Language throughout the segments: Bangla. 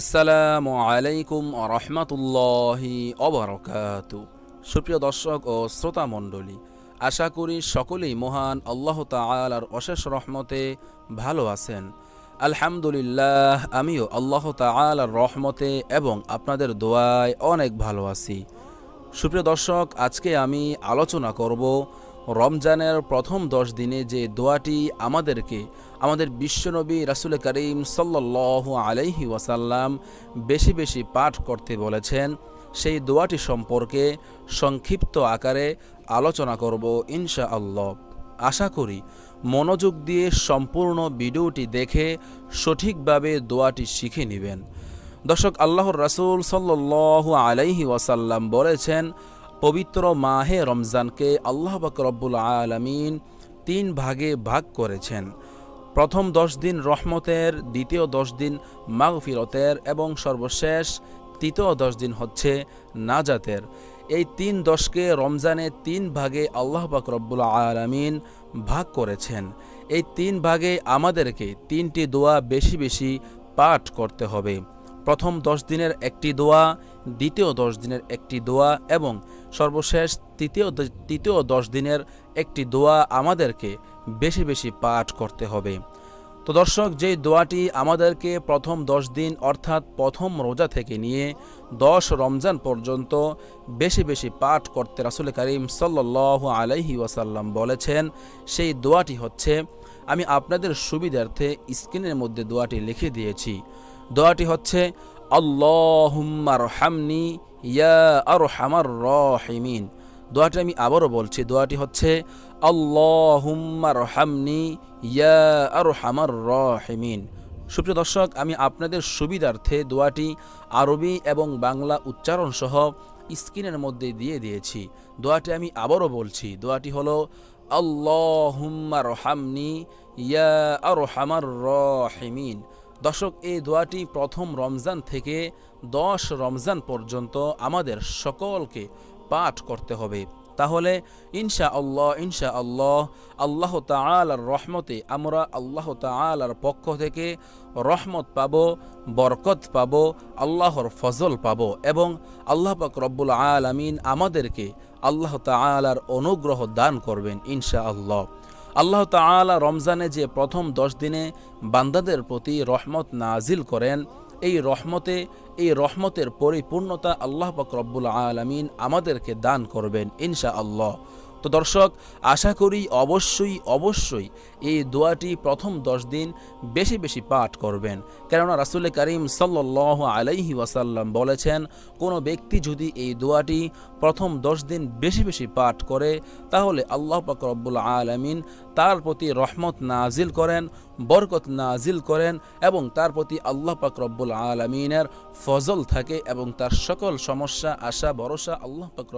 আসসালামু আলাইকুম রহমতুল্লাহি অবরকাত সুপ্রিয় দর্শক ও শ্রোতা মণ্ডলী, আশা করি সকলেই মহান আল্লাহ তালার অশেষ রহমতে ভালো আছেন। আলহামদুলিল্লাহ, আমিও আল্লাহ তালার রহমতে এবং আপনাদের দোয়ায় অনেক ভালো আছি। সুপ্রিয় দর্শক, আজকে আমি আলোচনা করব রমজানের প্রথম দশ দিনে যে দোয়াটি আমাদেরকে আমাদের বিশ্বনবী রাসুল করিম সাল্লাহ আলাইহি ওয়াসাল্লাম বেশি বেশি পাঠ করতে বলেছেন। সেই দোয়াটি সম্পর্কে সংক্ষিপ্ত আকারে আলোচনা করব ইনশা আল্লাহ আশা করি মনোযোগ দিয়ে সম্পূর্ণ ভিডিওটি দেখে সঠিকভাবে দোয়াটি শিখে নেবেন। দর্শক, আল্লাহর রাসুল সাল্লাহ আলাইহি ওয়াসাল্লাম বলেছেন, পবিত্র মাহে রমজানকে আল্লাহ বাকরব্বুল আলমিন তিন ভাগে ভাগ করেছেন। প্রথম দশ দিন রহমতের, দ্বিতীয় দশ দিন মাগফিরতের এবং সর্বশেষ তৃতীয় দশ দিন হচ্ছে নাজাতের। এই তিন দশকে রমজানে তিন ভাগে আল্লাহ বাকরব্বুল আলমিন ভাগ করেছেন। এই তিন ভাগে আমাদেরকে তিনটি দোয়া বেশি বেশি পাঠ করতে হবে। প্রথম দশ দিনের একটি দোয়া, দ্বিতীয় দশ দিনের একটি দোয়া এবং সর্বশেষ তৃতীয় তৃতীয় দশ দিনের একটি দোয়া আমাদেরকে বেশি বেশি পাঠ করতে হবে। তো দর্শক, যেই দোয়াটি আমাদেরকে প্রথম দশ দিন অর্থাৎ প্রথম রোজা থেকে নিয়ে দশ রমজান পর্যন্ত বেশি বেশি পাঠ করতে রাসুল করিম সাল্লাহ আলাইহি ওয়াসাল্লাম বলেছেন, সেই দোয়াটি হচ্ছে, আমি আপনাদের সুবিধার্থে স্ক্রিনের মধ্যে দোয়াটি লিখে দিয়েছি। দোয়াটি হচ্ছে ইয়া রহিমিন। দোয়াটি আমি আবারও বলছি, দোয়াটি হচ্ছে ইয়া রহিমিন। সুপ্রিয় দর্শক, আমি আপনাদের সুবিধার্থে দোয়াটি আরবি এবং বাংলা উচ্চারণ সহ স্ক্রিনের মধ্যে দিয়ে দিয়েছি। দোয়াটি আমি আবারও বলছি, দোয়াটি হলো আল্লাহুম্মার হামনি ইয়া আর রহিমিন। দর্শক, এই দোয়াটি প্রথম রমজান থেকে দশ রমজান পর্যন্ত আমাদের সকলকে পাঠ করতে হবে। তাহলে ইনশা আল্লাহ ইনশা আল্লাহ আল্লাহ তালার রহমতে আমরা আল্লাহ তালার পক্ষ থেকে রহমত পাব, বরকত পাব, আল্লাহর ফজল পাব এবং আল্লাহ পাক রব্বুল আলমিন আমাদেরকে আল্লাহ তালার অনুগ্রহ দান করবেন ইনশা আল্লাহ আল্লাহ তালা রমজানে যে প্রথম দশ দিনে বান্দাদের প্রতি রহমত নাজিল করেন, এই রহমতে, এই রহমতের পরিপূর্ণতা আল্লাহ পাক আলমিন আমাদেরকে দান করবেন ইনশা আল্লাহ তো দর্শক, আশা করি অবশ্যই অবশ্যই এই দোয়াটি প্রথম দশ দিন বেশি বেশি পাঠ করবেন। কেননা রাসুল করিম সাল্লাহ আলাইহি ওয়াসাল্লাম বলেছেন, কোনো ব্যক্তি যদি এই দোয়াটি প্রথম দশ দিন বেশি বেশি পাঠ করে, তাহলে আল্লাহ পাক রব্বুল আলমিন তার প্রতি রহমত নাজিল করেন, বরকত নাজিল করেন এবং তার প্রতি আল্লাহ পাক রব্বুল আলমিনের ফজল থাকে এবং তার সকল সমস্যা, আশা, ভরসা আল্লাহ পাক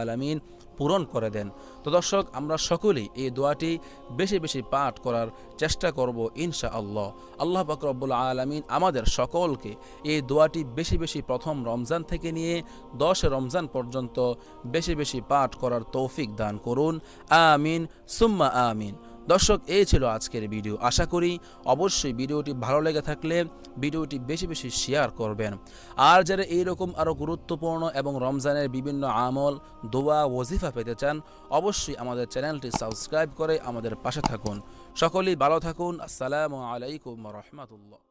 আলমিন পূরণ করে দেন। তো দর্শক, আমরা সকলেই এই দোয়াটি বেশি বেশি পাঠ করার চেষ্টা করব ইনশা আল্লাহ আল্লাহ বাকরবুল আলমিন আমাদের সকলকে এই দোয়াটি বেশি বেশি প্রথম রমজান থেকে নিয়ে দশ রমজান পর্যন্ত বেশি বেশি পাঠ করার তৌফিক দান করুন। আমিন, সুম্মা আমিন। দর্শক এই ছিল আজকের ভিডিও। আশা করি অবশ্যই ভিডিওটি ভালো লেগে থাকলে ভিডিওটি বেশি বেশি শেয়ার করবেন। আর যারা এইরকম আরও গুরুত্বপূর্ণ এবং রমজানের বিভিন্ন আমল, দোয়া ওজিফা পেতে চান, অবশ্যই আমাদের চ্যানেলটি সাবস্ক্রাইব করে আমাদের পাশে থাকুন। সকলেই ভালো থাকুন। আসসালামু আলাইকুম রহমতুল্লাহ।